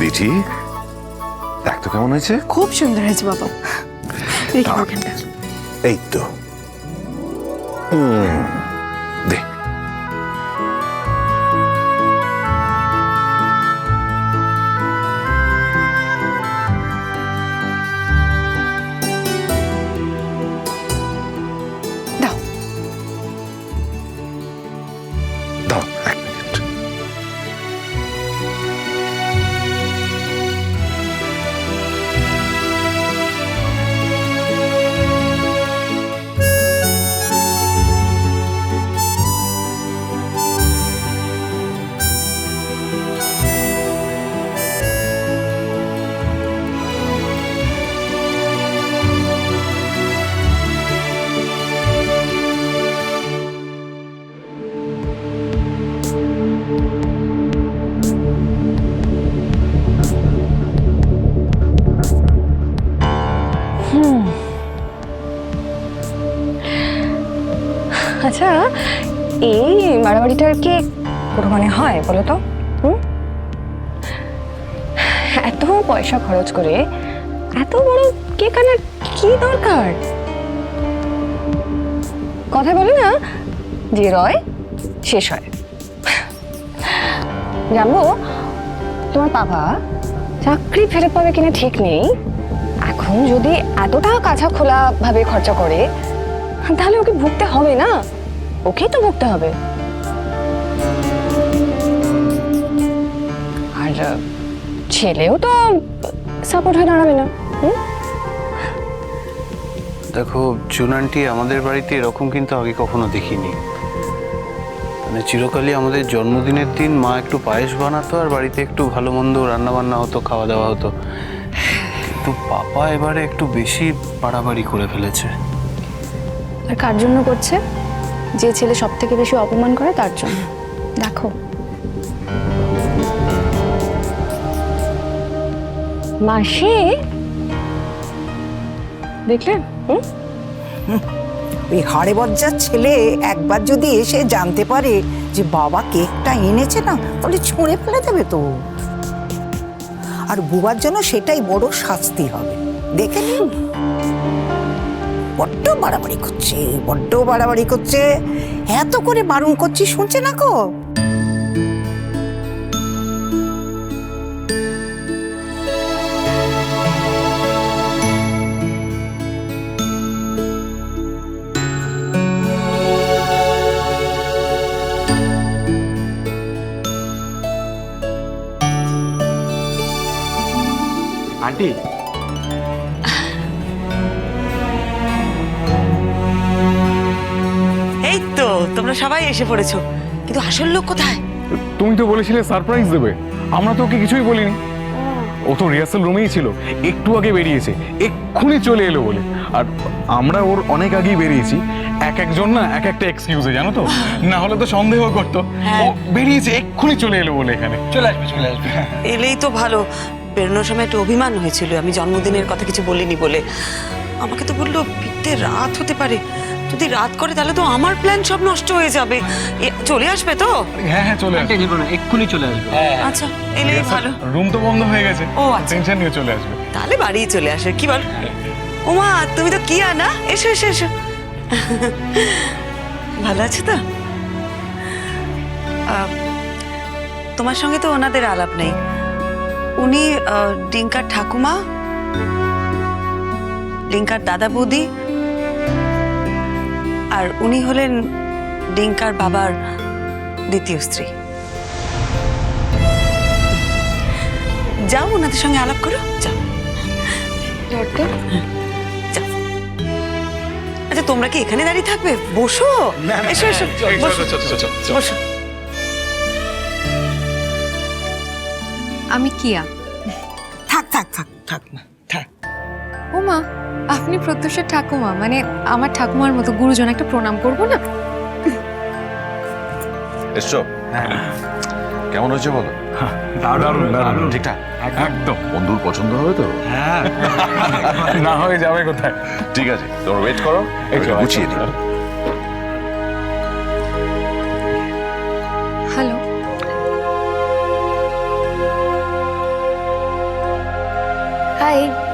দিঠি দেখ তো কেমন হয়েছে। খুব সুন্দর হয়েছে বাবা। এই তো। হুম, আচ্ছা এই মারামারিটার কি কোনো মানে হয় বলো তো? হুম? এত পয়সা খরচ করে এত বড় কেক কি দরকার? কথা বলে না, যে রয় শেষ হয় জানব তোমার বাবা চাকরি ফেরত পাবে কিনা ঠিক নেই। এখন যদি এতটা কাছা খোলা ভাবে খরচা করে, তাহলে ওকে ভুগতে হবে না? ওকেই তো ভুগতে হবে। আর ছেলেও তো সাপোর্ট হয়ে দাঁড়াবে না? দেখো চুনানটি আমাদের বাড়িতে এরকম কিন্তু আগে কখনো দেখিনি। মানে চিরকালই আমাদের জন্মদিনের দিন মা একটু পায়েস বানাতো আর বাড়িতে একটু ভালো মন্দ রান্না বান্না হতো খাওয়া দাওয়া হতো। কিন্তু পাপা এবারে একটু বেশি বাড়াবাড়ি করে ফেলেছে। আর কার জন্য করছে? যে ছেলে সব থেকে বেশি অপমান করে তার জন্য। দেখো। মাসি? দেখলেন? ওই হাড়ে বজ্জার ছেলে একবার যদি এসে জানতে পারে যে বাবা কেকটা এনেছে না, তাহলে ছুঁড়ে ফেলে দেবে তো। আর বুবার জন্য সেটাই বড় শাস্তি হবে। দেখে নিন। বড্ড বাড়াবাড়ি করছে বড্ড বাড়াবাড়ি করছে। এত করে বারণ করছি শুনছে না কো তোমরা সবাই এসে পড়েছো। কিন্তু আসল লোক কোথায়? তুমি তো বলেছিলে সারপ্রাইজ দেবে। আমরা তো ওকে কিছুই বলিনি। ও। তো রিহার্সাল রুমেই ছিল। একটু আগে বেরিয়েছে। এক্ষুনি চলে এলো বলে। আর আমরা ওর অনেক আগেই বেরিয়েছি। এক একজন না এক একটা এক্সকিউজে জানো তো? না হলে তো সন্দেহ করতো। ও বেরিয়েছে এক্ষুনি চলে এলো বলে এখানে। চলে আসবে চলে আসবে। এলেই তো ভালো। বেরোনোর সময় একটু অভিমান হয়েছিল। আমি জন্মদিনের কথা কিছু বলিনি বলে। আমাকে তো বলল ফিরতে রাত হতে পারে। যদি রাত করে তাহলে তো আমার প্ল্যান সব নষ্ট হয়ে যাবে। এ, চলে আসবে তো? হ্যাঁ হ্যাঁ চলে আসবে। না এক্ষুনি চলে আসবে। আচ্ছা এলেই ভালো। রুম তো বন্ধ হয়ে গেছে। ও, আচ্ছা। টেনশন নিয়ে চলে আসবে। তাহলে বাড়িই চলে আসে কি বল? ওমা তুমি তো কি আনা এসো এসো এসো। ভালো আছো তো? আহ, তোমার সঙ্গে তো ওনাদের আলাপ নেই। উনি আহ, ডিঙ্কার ঠাকুমা ডিঙ্কার দাদা বৌদি আর উনি হলেন ডিঙ্কার বাবার দ্বিতীয় স্ত্রী। যাও ওনাদের সঙ্গে আলাপ করো। যাও। যাও। আচ্ছা তোমরা কি এখানে দাঁড়িয়ে থাকবে? বসো। এসো এসো। বসো। বসো। আমি কিয়া। থাক থাক থাক থাক না থাক। ওমা। আপনি প্রত্যুষের ঠাকুমা মানে আমার ঠাকুমার মতো গুরুজন একটা প্রণাম করব না? এসছো? কেমন হয়েছে বলো? দারুণ দারুণ। ঠিকঠাক? একদম। বন্ধুর পছন্দ হবে তো? না হয়ে যাবে কোথায়? ঠিক আছে তোমরা ওয়েট করো গুছিয়ে দিই। হ্যালো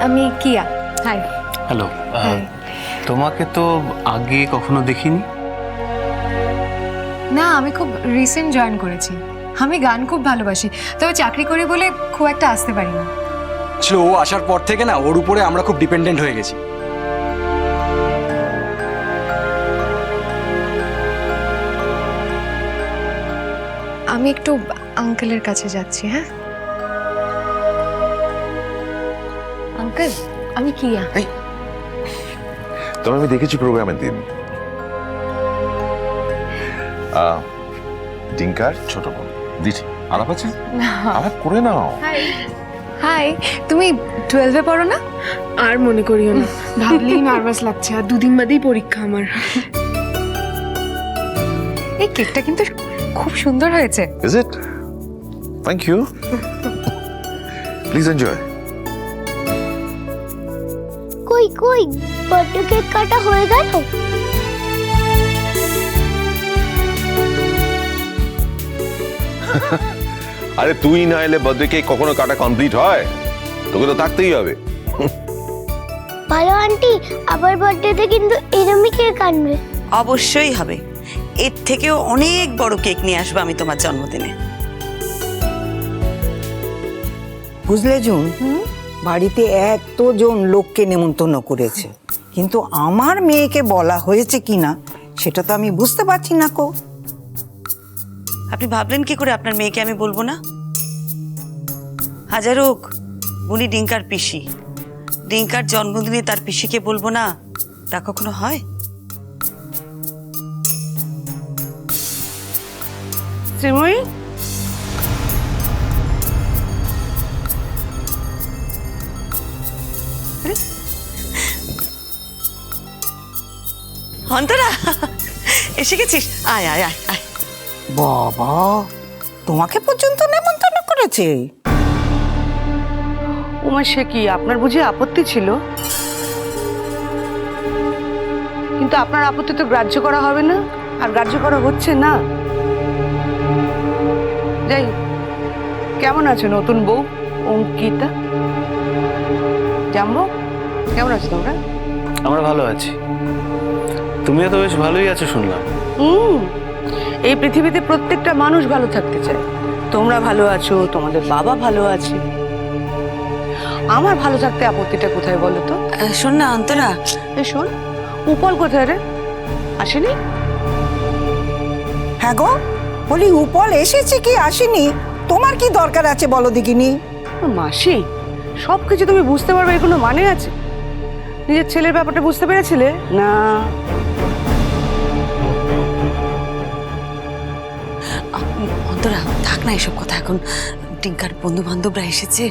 আমি কিয়া। Hi hello Hi. তোমাকে তো আগে কখনো দেখিনি? না আমি খুব রিসেন্ট জয়েন করেছি। আমি গান খুব ভালোবাসি তবে চাকরি করি বলে খুব একটা আসতে পারি না। আসলে ও আসার পর থেকে না ওর উপরে আমরা খুব ডিপেন্ডেন্ট হয়ে গেছি। আমি একটু আঙ্কেলের কাছে যাচ্ছি হ্যাঁ? আঙ্কেল আমি কি কিয়া তোমার আমি দেখেছি প্রোগ্রামের দিন। আহ, ডিঙ্কার ছোট বোন। দিঠি আলাপ আছে? আলাপ করে নাও। হাই হাই তুমি টুয়েলভে পড়ো না? আর মনে করিও না। ভাবলেই নার্ভাস লাগছে আর দুদিন বাদেই পরীক্ষা আমার। এই কেকটা কিন্তু খুব সুন্দর হয়েছে। Is it thank you please enjoy কই কই? বার্থডে কেক কাটা হয়ে গেল। আরে তুই না এলে বার্থডে কেক কখনো কাটা কমপ্লিট হয়? তোকে তো থাকতেই হবে। ভালো আন্টি আবার বার্থডেতে কিন্তু এরমই কেক আনবে। অবশ্যই হবে। এর থেকেও অনেক বড় কেক নিয়ে আসব আমি তোমার জন্মদিনে। বুঝলে জুন? বাড়িতে এতজন লোককে নেমন্তন্ন করেছে। কিন্তু আমার মেয়েকে বলা হয়েছে কি না সেটা তো আমি বুঝতে পারছি না কো। আপনি ভাবলেন কি করে আপনার মেয়েকে আমি বলব না? হাজার হোক উনি ডিঙ্কার পিসি। ডিঙ্কার জন্মদিনে তার পিসিকে বলব না তা কখনো হয়? শ্রীময়ী? অন্তরা এসে গেছিস? আয় আয় আয় আয়। বাবা তোমাকে পর্যন্ত নেমন্তন্ন করেছে। উমা সে কি আপনার বুঝি আপত্তি ছিল? কিন্তু আপনার আপত্তি তো গ্রাহ্য করা হবে না আর গ্রাহ্য করা হচ্ছে না। যাই কেমন আছে নতুন বউ অঙ্কিতা? জাম্বো কেমন আছো তোমরা? আমরা ভালো আছি। তুমিও তো বেশ ভালোই আছো শুনলাম। হুম এই পৃথিবীতে প্রত্যেকটা মানুষ ভালো থাকতে চায়। তোমরা ভালো আছো তোমাদের বাবা ভালো আছে। আমার ভালো থাকতে আপত্তিটা কোথায় বলো তো? শোন না অন্তরা। এই শোন উপল কোথায় রে? আসেনি? হ্যাঁ গো বলি উপল এসেছে কি আসেনি? তোমার কি দরকার আছে বলো দেখিনি? মাসি সব কিছু তুমি বুঝতে পারবে এর কোনো মানে আছে। নিজের ছেলের ব্যাপারটা বুঝতে পেরেছিলে? না। অন্তরা থাক না এসব কথা। এখন ডিঙ্কার বন্ধু বান্ধবরা এসেছে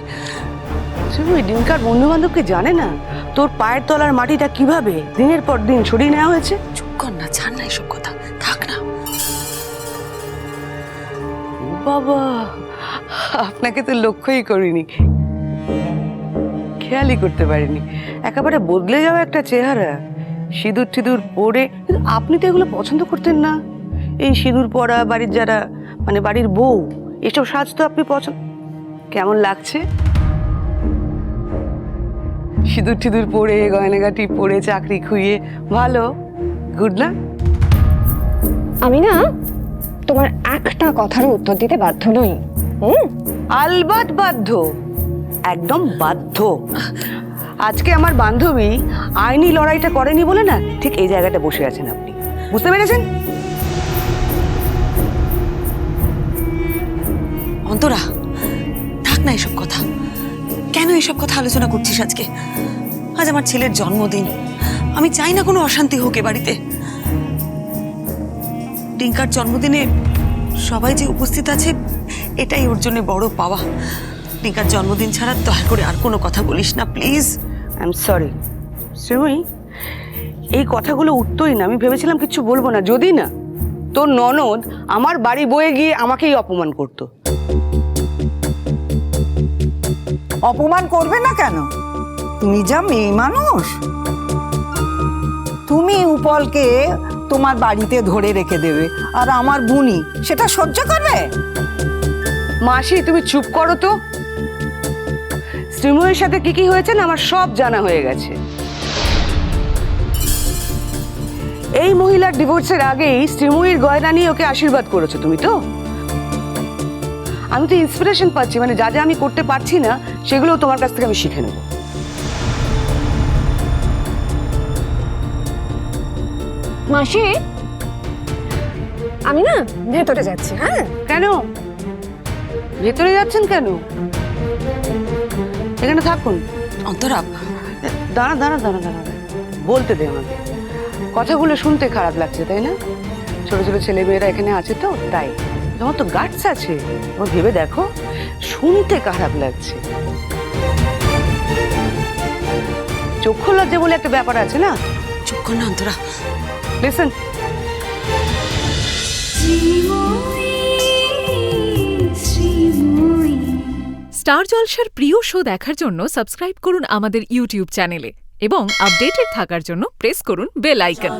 তুমি ডিঙ্কার বন্ধু বান্ধবকে জানে না, তোর পায়ের তলার মাটিটা কীভাবে দিনের পর দিন সরিয়ে নেওয়া হয়েছে? চুপ কর না, ছাড় না এসব কথা, থাক না। বাবা, আপনাকে তো লক্ষ্যই করিনি। খেয়ালই করতে পারিনি। একেবারে বদলে যাওয়া একটা চেহারা। সিঁদুর টিঁদুর পরে, কিন্তু আপনি তো এগুলো পছন্দ করতেন না। এই সিঁদুর পরা বাড়ির যারা মানে বাড়ির বউ এসব সাজ তো আপনি পছন্দ কেমন লাগছে? সিঁদুর টিঁদুর পরে গয়নাগাটি পরে চাকরি খুইয়ে ভালো? গুড না? আমি না তোমার একটা কথারও উত্তর দিতে বাধ্য নই। হুম? আলবাত বাধ্য। একদম বাধ্য। আজকে আমার বান্ধবী আইনি লড়াইটা করেনি বলে না ঠিক এই জায়গাটা বসে আছেন আপনি। বুঝতে পেরেছেন? অন্তরা, থাক না এসব কথা। কেন এসব কথা আলোচনা করছিস আজকে? আজ আমার ছেলের জন্মদিন। আমি চাই না কোনো অশান্তি হোক এ বাড়িতে। ডিঙ্কার জন্মদিনে সবাই যে উপস্থিত আছে, এটাই ওর জন্য বড় পাওয়া। ডিঙ্কার জন্মদিন ছাড়া দয়া করে আর কোনো কথা বলিস না, please. I am sorry Sreemoyee, এই কথাগুলো উঠতোই না। আমি ভেবেছিলাম কিছু বলব না। যদি না, তোর ননদ আমার বাড়ি বয়ে গিয়ে আমাকেই অপমান করতো। অপমান করবে না কেন? তুমি যা মেয়ে মানুষ। তুমি উপলকে তোমার বাড়িতে ধরে রেখে দেবে, আর আমার বুনি সেটা সহ্য করবে? মাসি, তুমি চুপ করো তো। শ্রীময়ের সাথে কি কি হয়েছে না আমার সব জানা হয়ে গেছে। এই মহিলার ডিভোর্সের আগেই শ্রীময়ীর গয়না নিয়ে ওকে আশীর্বাদ করেছ তুমি তো? আমি তো ইন্সপিরেশন পাচ্ছি মানে যা যা আমি করতে পারছি না সেগুলো তোমার কাছ থেকে আমি শিখে নেব। মাসি? আমি না ভেতরে যাচ্ছি হ্যাঁ? কেন? ভেতরে যাচ্ছেন কেন? এখানে থাকুন। অন্তরা দাঁড়া দাঁড়া দাঁড়া দাঁড়া দাঁড়া। বলতে দে আমাকে। কথাগুলো শুনতে খারাপ লাগছে তাই না? ছোট ছোট ছেলে মেয়েরা এখানে আছে তো তাই। তোমার তো গাটস আছে। ও ভেবে দেখো শুনতে খারাপ লাগছে। চক্ষু লজ্জা বলে একটা ব্যাপার আছে না? চুপ কর না অন্তরা। লিসেন স্টার জলসার প্রিয় শো দেখার জন্য সাবস্ক্রাইব করুন আমাদের ইউটিউব চ্যানেলে এবং আপডেটেড থাকার জন্য প্রেস করুন বেল আইকন